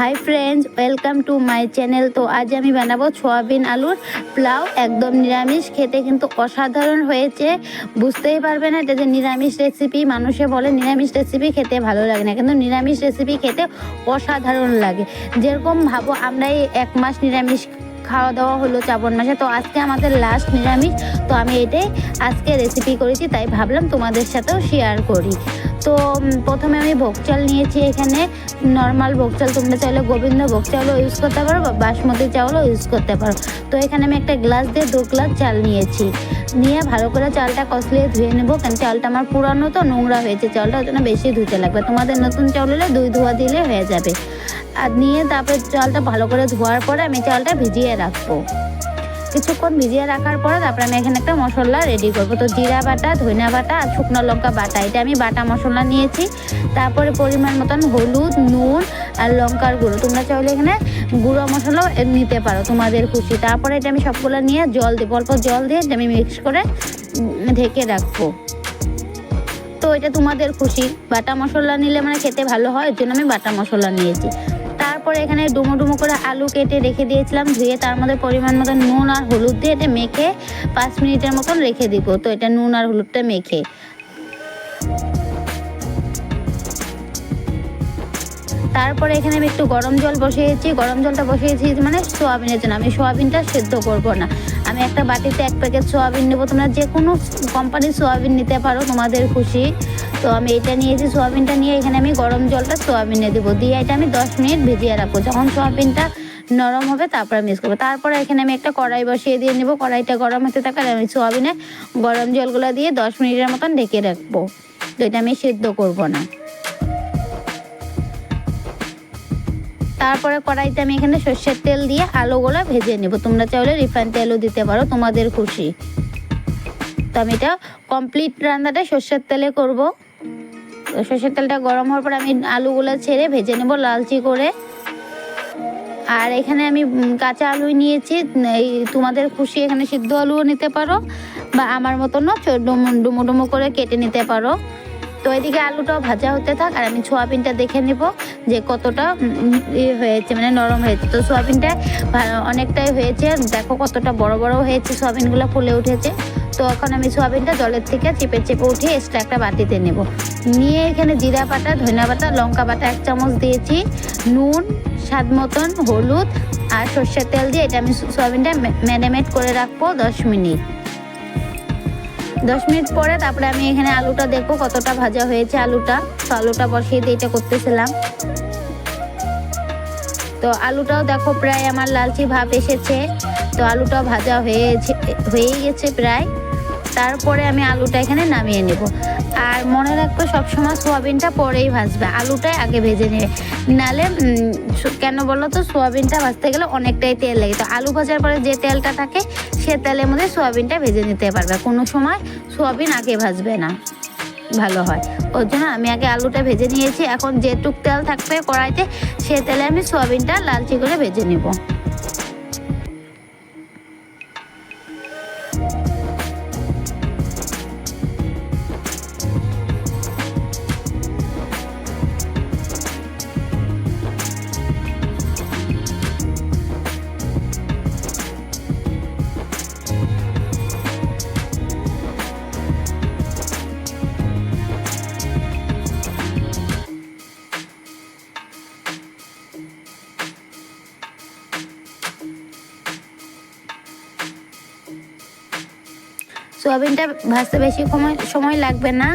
Hi friends, welcome to my channel. তো আজ আমি বানাবো সোয়াবিন আলুর পোলাও, একদম নিরামিষ। খেতে কিন্তু অসাধারণ হয়েছে। বুঝতেই পারবে না এটা যে নিরামিষ রেসিপি মানুষে বলে নিরামিষ রেসিপি খেতে ভালো লাগে না। কিন্তু নিরামিষ রেসিপি খেতে অসাধারণ লাগে। যেরকম ভাবো আমরা এই এক মাস নিরামিষ খাওয়া দাওয়া হলো শ্রাবণ মাসে। তো আজকে আমাদের লাস্ট নিরামিষ। তো আমি এটাই আজকে রেসিপি করেছি, তাই ভাবলাম তোমাদের সাথেও শেয়ার করি। তো প্রথমে আমি ভোগ চাল নিয়েছি এখানে। নর্মাল ভোগ চাল তোমরা চাইলে গোবিন্দ ভোগ চালও ইউজ করতে পারো বা বাসমতি চাউলও ইউজ করতে পারো। তো এখানে আমি একটা গ্লাস দিয়ে দু গ্লাস চাল নিয়েছি। নিয়ে ভালো করে চালটা কষলিয়ে ধুয়ে নেব, কারণ চালটা আমার পুরানো তো, নোংরা হয়েছে। চালটা ওই জন্য বেশি ধুতে লাগবে। তোমাদের নতুন চাউল হলে দুই ধোয়া দিলে হয়ে যাবে। আর নিয়ে তারপরে চালটা ভালো করে ধোয়ার পরে আমি চালটা ভিজিয়ে রাখব। কিছুক্ষণ ভিজিয়ে রাখার পরে তারপরে আমি এখানে একটা মশলা রেডি করব। তো জিরা বাটা, ধনিয়া বাটা আর শুকনো লঙ্কা বাটা, এটা আমি বাটা মশলা নিয়েছি। তারপরে পরিমাণ মতন হলুদ, নুন আর লঙ্কার গুঁড়ো। তোমরা চাইলে এখানে গুঁড়ো মশলাও নিতে পারো তোমাদের খুশি। তারপরে এটা আমি সবগুলো নিয়ে জল দেবো অল্প জল দিয়ে এটা আমি মিক্স করে ঢেকে রাখব। তো এটা তোমাদের খুশি। বাটা মশলা নিলে মানে খেতে ভালো হয় এর জন্য আমি বাটা মশলা নিয়েছি। তারপরে এখানে ডুমো ডুমো করে আলু কেটে রেখে দিয়েছিলাম। ধুয়ে তার মধ্যে পরিমাণ মতো নুন আর হলুদ দিয়ে এটা মেখে পাঁচ মিনিটের মতন রেখে দিব। তো এটা নুন আর হলুদটা মেখে। তারপরে এখানে আমি একটু গরম জল বসিয়েছি। গরম জলটা বসিয়েছি মানে সোয়াবিনের জন্য। আমি সোয়াবিনটা সেদ্ধ করব না। আমি একটা বাটিতে এক প্যাকেট সোয়াবিন নেব। তোমরা যে কোনো কোম্পানির সোয়াবিন নিতে পারো। তোমাদের খুশি। তো আমি এটা নিয়েছি, সোয়াবিনটা নিয়ে এখানে আমি গরম জলটা সোয়াবিনে দেবো। দিয়ে এটা আমি দশ মিনিট ভিজিয়ে রাখব। যখন সোয়াবিনটা নরম হবে, তারপরে মিক্স করব। তারপরে এখানে আমি একটা কড়াই বসিয়ে দিয়ে নেব। কড়াইটা গরম হতে থাকার আমি সোয়াবিনে গরম জলগুলো দিয়ে দশ মিনিটের মতন ঢেকে রাখব। তো এটা আমি সেদ্ধ করব না। তারপরে কড়াইতে আমি এখানে সর্ষের তেল দিয়ে আলুগুলো ভেজে নেব। তোমরা চাইলে রিফাইন তেলও দিতে পারো, তোমাদের খুশি। তো আমি এটা কমপ্লিট রান্নাটা সর্ষের তেলে করব। তো সর্ষের তেলটা গরম হওয়ার পর আমি আলুগুলো ছেড়ে ভেজে নেব লালচি করে। আর এখানে আমি কাঁচা আলু নিয়েছি। এই তোমাদের খুশি এখানে সিদ্ধ আলুও নিতে পারো বা আমার মতনও ডুমো ডুমো করে কেটে নিতে পারো। তো এদিকে আলুটাও ভাজা হতে থাক আর আমি সোয়াবিনটা দেখে নেব যে কতটা ইয়ে হয়েছে মানে নরম হয়েছে। তো সোয়াবিনটা অনেকটাই হয়েছে। দেখো কতটা বড় বড় হয়েছে, সোয়াবিনগুলো ফুলে উঠেছে। তো এখন আমি সোয়াবিনটা জলের থেকে চেপে চেপে উঠিয়ে এক্সট্রা একটা বাটিতে নেব। নিয়ে এখানে জিরা বাটা, ধনিয়া বাটা, লঙ্কা বাটা এক চামচ দিয়েছি। নুন, স্বাদ মতন, হলুদ আর সর্ষের তেল দিয়ে এটা আমি সোয়াবিনটা ম্যারিনেট করে রাখব দশ মিনিট। দশ মিনিট পরে তারপরে আমি এখানে আলুটা দেখব কতটা ভাজা হয়েছে আলুটা। তো আলুটা বসিয়ে দিয়ে এটা করতেছিলাম। তো আলুটাও দেখো প্রায় আমার লালচি ভাব এসেছে। তো আলুটাও ভাজা হয়েছে হয়েই গেছে প্রায়। তারপরে আমি আলুটা এখানে নামিয়ে নেব। আর মনে রাখবে সবসময় সোয়াবিনটা পরেই ভাজবে। আলুটাই আগে ভেজে নেবে। নালে কেন বলো তো? সোয়াবিনটা ভাজতে গেলে অনেকটাই তেল লাগে। তো আলু ভাজার পরে যে তেলটা থাকে, সে তেলের মধ্যে সোয়াবিনটা ভেজে নিতে পারবে। কোনো সময় সোয়াবিন আগে ভাজবে না। ভালো হয়। ওর জন্য আমি আগে আলুটা ভেজে নিয়েছি। এখন যেটুক তেল থাকবে কড়াইতে, সে তেলে আমি সোয়াবিনটা লালচি করে ভেজে নেব। সোয়াবিনটা ভাজতে বেশি সময় লাগবে না।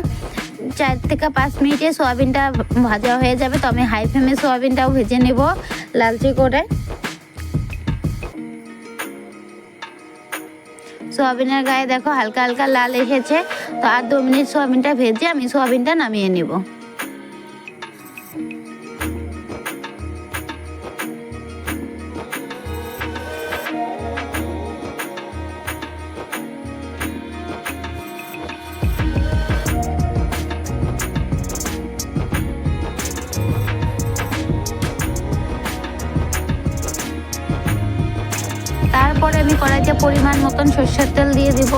চার থেকে পাঁচ মিনিটে সোয়াবিনটা ভাজা হয়ে যাবে, তো আমি হাই ফ্লেমে সোয়াবিনটাও ভেজে নেব লালচি করে। সোয়াবিনের গায়ে দেখো হালকা হালকা লাল এসেছে, তো আর দু মিনিট সোয়াবিনটা ভেজে আমি সোয়াবিনটা নামিয়ে নেব। পরিমাণ মতন সর্ষের তেল দিয়ে দিব।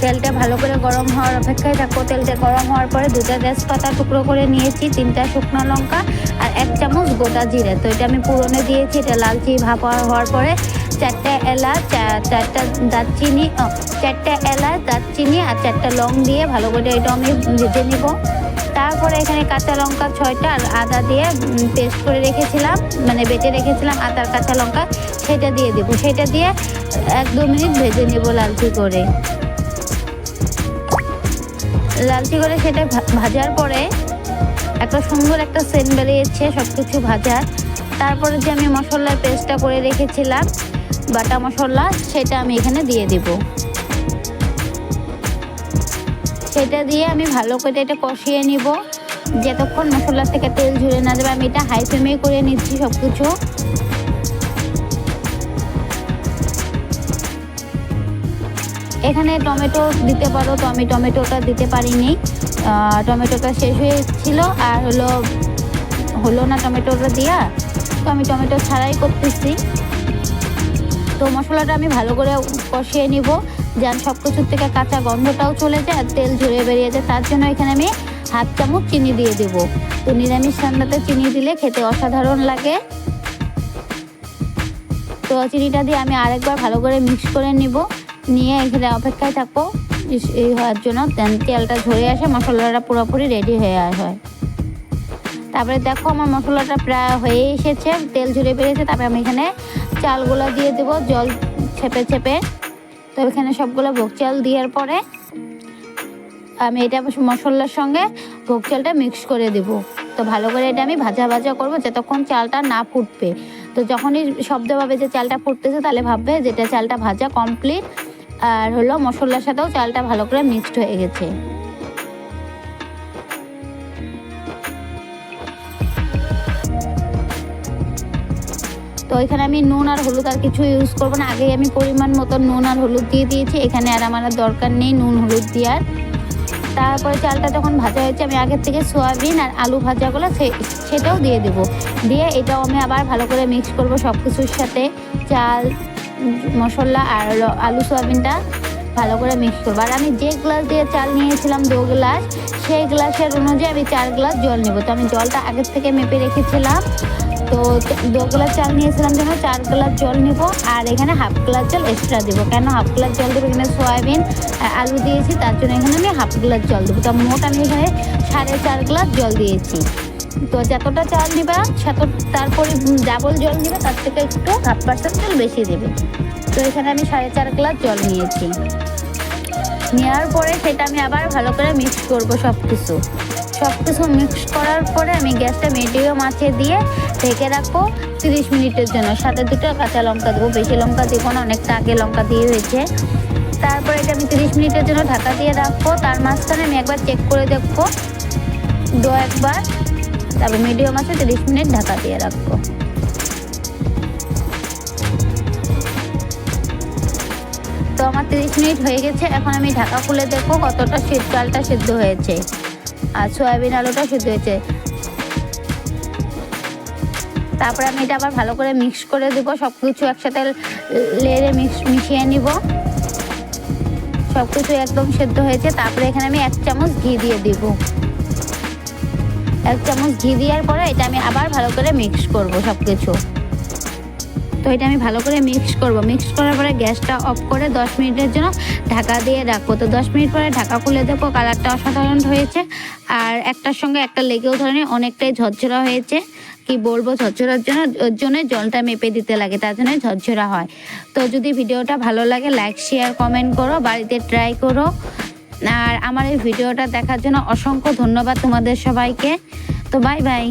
তেলটা ভালো করে গরম হওয়ার অপেক্ষায় থাকব। তেলটা গরম হওয়ার পরে দুটা তেজপাতা টুকরো করে নিয়েছি, তিনটা শুকনো লঙ্কা আর এক চামচ গোটা জিরে। তো এটা আমি পুরনে দিয়েছি, এটা লালচি ভাপ হওয়ার পরে চারটে এলাচ চারটা দারচিনি চারটে এলাচ, দারচিনি আর চারটা লং দিয়ে ভালো করে এটা আমি ভেজে নিব। তারপরে এখানে কাঁচা লঙ্কা ছয়টা আর আদা দিয়ে পেস্ট করে রেখেছিলাম মানে বেটে রেখেছিলাম আদার কাঁচা লঙ্কা, সেটা দিয়ে দেবো। সেটা দিয়ে এক দু মিনিট ভেজে নেব লালচি করে। লালচি করে সেটা ভাজার পরে একটা সুন্দর একটা সেন্ট বেরিয়েছে সব কিছু ভাজার তারপরে যে আমি মশলার পেস্টটা করে রেখেছিলাম, বাটা মশলা, সেটা আমি এখানে দিয়ে দিব। সেটা দিয়ে আমি ভালো করে এটা কষিয়ে নিব। যতক্ষণ মশলা থেকে তেল ঝরে না যাবে, আমি এটা হাই ফ্লেমে করে নিচ্ছি সব কিছু এখানে টমেটো দিতে পারো, তো আমি টমেটোটা দিতে পারিনি। টমেটোটা শেষ হয়েছিল আর হলো হলো না টমেটোটা দিয়া, তো আমি টমেটো ছাড়াই করতেছি। তো মশলাটা আমি ভালো করে কষিয়ে নিব। যেন, সব কিছুর থেকে কাঁচা গন্ধটাও চলে যায়, আর তেল ঝরে বেরিয়ে যায়। তার জন্য এখানে আমি হাফ চামচ চিনি দিয়ে দেব। তো নিরামিষ রান্নাতে চিনি দিলে খেতে অসাধারণ লাগে। তো চিনিটা দিয়ে আমি আরেকবার ভালো করে মিক্স করে নিব। নিয়ে এখানে অপেক্ষায় থাকব। এই হওয়ার জন্য তেলটা ঝরে আসে মশলাটা পুরোপুরি রেডি হয়ে হয়। তারপরে দেখো আমার মশলাটা প্রায় হয়ে এসেছে, তেল ঝরে বেরিয়েছে। তারপরে আমি এখানে চালগুলো দিয়ে দেবো, জল ছেপে ছেপে। তো এখানে সবগুলো ভোগ চাল দেওয়ার পরে আমি এটা মশলার সঙ্গে ভোগ চালটা মিক্স করে দেব। তো ভালো করে এটা আমি ভাজা ভাজা করব যতক্ষণ চালটা না ফুটবে। তো যখনই শব্দ পাবে যে চালটা ফুটতেছে তাহলে ভাববে যেটা চালটা ভাজা কমপ্লিট আর হলো মশলার সাথেও চালটা ভালো করে মিক্সড হয়ে গেছে। তো এখানে আমি নুন আর হলুদ আর কিছু ইউজ করব না। আগেই আমি পরিমাণ মতো নুন আর হলুদ দিয়ে দিয়েছি। এখানে আর আমার দরকার নেই নুন, হলুদ দেওয়ার। তারপরে চালটা যখন ভাজা হয়েছে, আমি আগের থেকে সোয়াবিন আর আলু ভাজাগুলো সেটাও দিয়ে দেবো। দিয়ে এটাও আমি আবার ভালো করে মিক্স করব সব কিছুর সাথে। চাল, মশলা আর আলু সোয়াবিনটা ভালো করে মিক্স করব। আর আমি যে গ্লাস দিয়ে চাল নিয়েছিলাম দু গ্লাস সেই গ্লাসের অনুযায়ী আমি চার গ্লাস জল নেব। তো আমি জলটা আগের থেকে মেপে রেখেছিলাম। তো দু গ্লাস চাল নিয়েছিলাম যেন, চার গ্লাস জল নিব আর এখানে হাফ গ্লাস জল এক্সট্রা দেবো। কেন হাফ গ্লাস জল দেবো? এখানে সয়াবিন আলু দিয়েছি, তার জন্য এখানে আমি হাফ গ্লাস জল দেবো। তো মোট আমি এখানে সাড়ে চার গ্লাস জল দিয়েছি। তো যতটা চাল নিবা, সেত, তারপরে ডাবল জল নিবে, তার থেকে একটু হাফ পার্সেন্ট জল বেশি দেবে। তো এখানে আমি সাড়ে চার গ্লাস জল নিয়েছি। নেওয়ার পরে সেটা আমি আবার ভালো করে মিক্স করব সব কিছু সব কিছু মিক্স করার পরে আমি গ্যাসটা মিডিয়াম আঁচে দিয়ে ঢেকে রাখব। তিরিশ মিনিটের জন্য। সাথে দুটো কাঁচা লঙ্কা দেবো। বেশি লঙ্কা দেবো না, অনেকটা আগে লঙ্কা দিয়ে হয়েছে। তারপরে এটা আমি তিরিশ মিনিটের জন্য ঢাকা দিয়ে রাখব। তার মাঝখানে আমি একবার চেক করে দেখব। দু একবার। তারপর মিডিয়াম আছে, তিরিশ মিনিট ঢাকা দিয়ে রাখব। তো আমার তিরিশ মিনিট হয়ে গেছে। এখন আমি ঢাকা খুলে দেখব কতটা শীত চালটা সিদ্ধ হয়েছে। আর সয়াবিন আলুটা সিদ্ধ হয়েছে। তারপরে আমি এটা আবার ভালো করে মিক্স করে দেবো সব কিছু একসাথে লেড়ে মিক্স মিশিয়ে নিব। সব কিছু একদম সেদ্ধ হয়েছে, তারপরে এখানে আমি এক চামচ ঘি দিয়ে দিব। এক চামচ ঘি দেওয়ার পরে এটা আমি আবার ভালো করে মিক্স করব সব কিছু তো এটা আমি ভালো করে মিক্স করব। মিক্স করার পরে গ্যাসটা অফ করে দশ মিনিটের জন্য ঢাকা দিয়ে রাখব। তো দশ মিনিট পরে ঢাকা খুলে দেবো কালারটা অসাধারণ হয়েছে। আর একটার সঙ্গে একটা লেগেও ধরনের অনেকটাই ঝরঝরা হয়েছে। কি বলব ঝরঝরার জন্য ওর জন্য জলটা মেপে দিতে লাগে, তার জন্য ঝরঝরা হয়। তো যদি ভিডিওটা ভালো লাগে লাইক শেয়ার কমেন্ট করো, বাড়িতে ট্রাই করো। আর আমার এই ভিডিওটা দেখার জন্য অসংখ্য ধন্যবাদ তোমাদের সবাইকে। তো বাই বাই